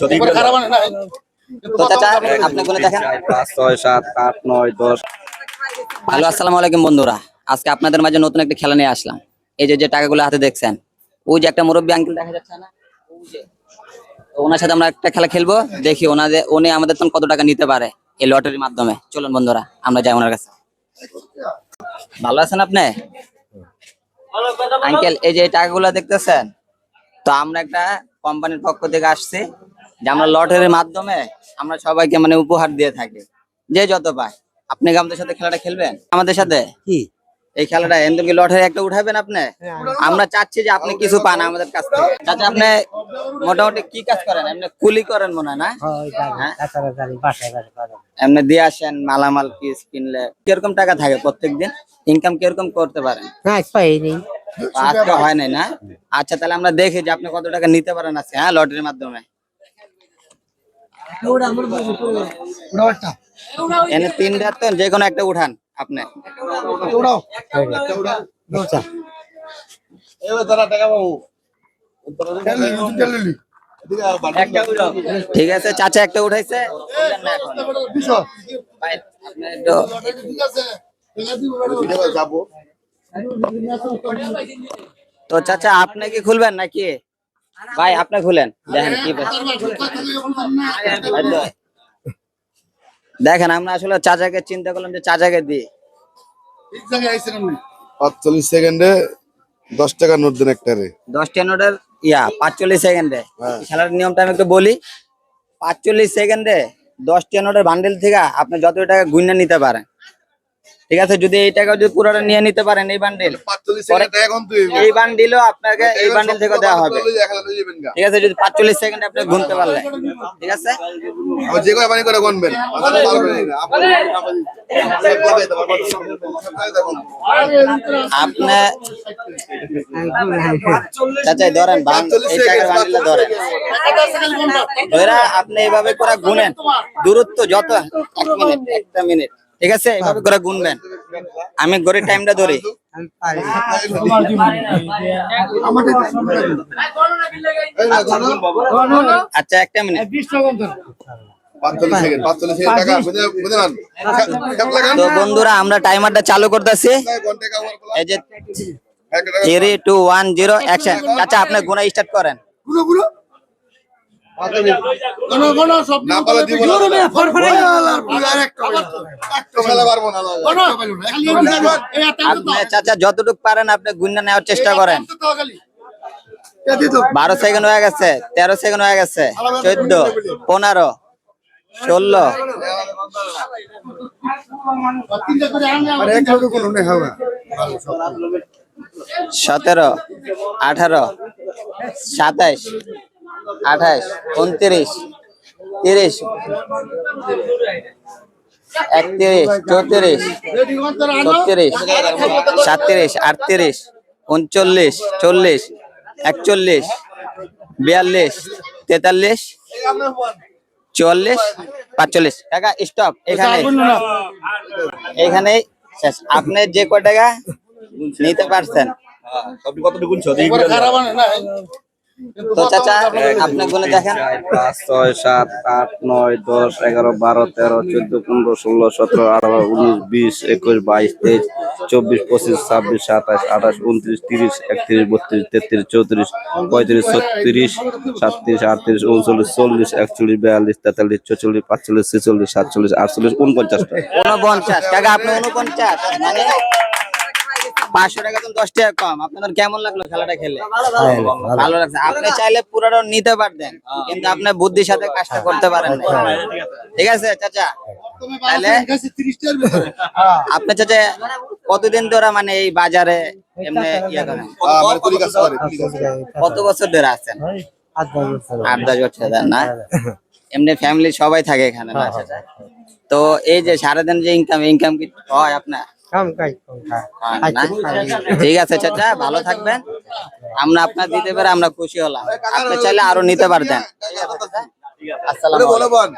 তো চাচা আপনি গুনে দেখেন পাঁচ ছয় সাত আট নয় দশ হ্যালো আসসালামু আলাইকুম বন্ধুরা। আজকে আপনাদের মাঝে নতুন একটা খেলা নিয়ে আসলাম। এই যে যে টাকাগুলো হাতে দেখছেন ওই যে একটা মুরব্বী আঙ্কেল দেখা যাচ্ছে না? ওই যে। তো ওনার সাথে আমরা একটা খেলা খেলব দেখি ওনাদের উনি আমাদের তখন কত টাকা নিতে পারে এই লটারির মাধ্যমে। চলুন বন্ধুরা আমরা যাই ওনার কাছে। ভালো আছেন আপনি? আঙ্কেল এই যে এই টাকাগুলো দেখতেছেন তো আমরা একটা কোম্পানির পক্ষ থেকে আসছি। যে আমরা লটারির মাধ্যমে আমরা সবাইকে মানে উপহার দিয়ে থাকি। যে যত পায়। আপনি কি আমাদের সাথে খেলাটা খেলবেন? আমাদের সাথে? কি? এই খেলাটা এমন কি লটারি একটা উঠাবেন আপনি? আমরা চাচ্ছি যে আপনি কিছু পান আমাদের কাছ থেকে। চাচা আপনি মোটামুটি কি কাজ করেন? এমনি কুলি করেন মনে হয় না? হ্যাঁ? এমনি দিয়ে আসেন মালামাল পিস কিনলে। কীরকম টাকা থাকে প্রত্যেকদিন? ইনকাম কীরকম করতে পারেন? না পাইনি আজকে হয় নাই না? আচ্ছা তাহলে আমরা দেখি যে আপনি কত টাকা নিতে পারেন আছে হ্যাঁ লটারির মাধ্যমে। এনে তিনটা তো যে কোনো একটা উঠান আপনি ঠিক আছে চাচা একটা উঠাইছে উঠান না এখন। ভাই, আপনি একটু- তো চাচা আপনি কি খুলবেন নাকি ভাই আপনি খুলেন। দেখেন কি দেখেন আমরা আসলে চাচাকে চিন্তা করলাম যে চাচাকে দিই। পাঁচচল্লিশ সেকেন্ডে দশ টাকা নোট দেন একটা রে। দশটা নোটের ইয়া পাঁচচল্লিশ সেকেন্ডে। হ্যাঁ। খেলার নিয়মটা আমি একটু বলি। পাঁচচল্লিশ সেকেন্ডে দশটা নোটের বান্ডেল থেকে আপনি যত টাকা গুইনা নিতে পারেন ঠিক আছে যদি এই টাকা যদি পুরোটা নিয়ে নিতে পারেন এই বান্ডেল পাঁচচল্লিশ সেকেন্ড এখন তুই এই বান্ডিলও আপনাকে এই বান্ডেল থেকে দেওয়া হবে। ঠিক আছে যদি পাঁচচল্লিশ সেকেন্ড আপনি গুনতে পারলেন ঠিক আছে? যে করে গনবেন। আপনি ধরেন এই টাকার বান্ডিলটা ধরেন। ধরে আপনি এইভাবে করে গুনেন। দূরত্ব যত এক মিনিট একটা মিনিট। ঠিক আছে? এইভাবে করে গুনবেন। আমি ঘড়ির টাইমটা ধরি। আচ্ছা একটা মিনিট বন্ধুরা, আমরা টাইমারটা চালু করতেছি। Three two one zero action চাচা আপনি গুনা স্টার্ট করেন না পারলে দিব না পারব না আপনি চাচা যতটুকু পারেন আপনি গুন্না নেওয়ার চেষ্টা করেন। বারো সেকেন্ড হয়ে গেছে তেরো সেকেন্ড হয়ে গেছে চোদ্দ পনেরো ষোলো। সতেরো আঠারো সাতাইশ আঠাইশ উনত্রিশ তিরিশ একত্রিশ চৌত্রিশ ছত্রিশ সাতত্রিশ আটত্রিশ উনচল্লিশ চল্লিশ একচল্লিশ বিয়াল্লিশ তেতাল্লিশ চুয়াল্লিশ পাঁচচল্লিশ। টাকা স্টপ এখানে। এখানেই শেষ। আপনি যে কয় টাকা নিতে পারছেন? তো চাচা আপনি গুনে দেখেন। পাঁচ ছয় সাত আট নয় দশ এগারো বারো তেরো চোদ্দ পনেরো ষোলো সতেরো আঠারো উনিশ বিশ একুশ বাইশ তেইশ চব্বিশ পঁচিশ ছাব্বিশ সাতাশ আঠাশ উনত্রিশ তিরিশ একত্রিশ বত্রিশ তেত্রিশ চৌত্রিশ পঁয়ত্রিশ ছত্রিশ সাতত্রিশ আটত্রিশ উনচল্লিশ চল্লিশ একচল্লিশ বিয়াল্লিশ তেতাল্লিশ চৌচল্লিশ পাঁচচল্লিশ ছেচল্লিশ সাতচল্লিশ আটচল্লিশ উনপঞ্চাশটা। উনপঞ্চাশ টাকা আপনি উনপঞ্চাশ। মানে পাঁচশো টাকা তো দশ টাকা কম। আপনার কেমন লাগল খেলাটা খেলে? ভালো লাগছে। আপনি চাইলে পুরোটা নিতে পারতেন কিন্তু আপনি বুদ্ধির সাথে কাজটা করতে পারেন ঠিক আছে চাচা? তাহলে আপনি চাচা কতদিন ধরে মানে এই বাজারে এমনি ইয়ে করেন? মানে। কত বছর ধরে আছেন? আট দশ বছর ধরে না? এমনি ফ্যামিলি সবাই থাকে এখানে না চাচা? তো এই যে সারাদিন যে ইনকাম ইনকাম কি হয় আপনার? ঠিক আছে চাচা ভালো থাকবেন। আমরা আপনার দিতে পারে আমরা খুশি হলাম। আপনি চাইলে আরও নিতে পারতেন। আসসালাম বলো বোন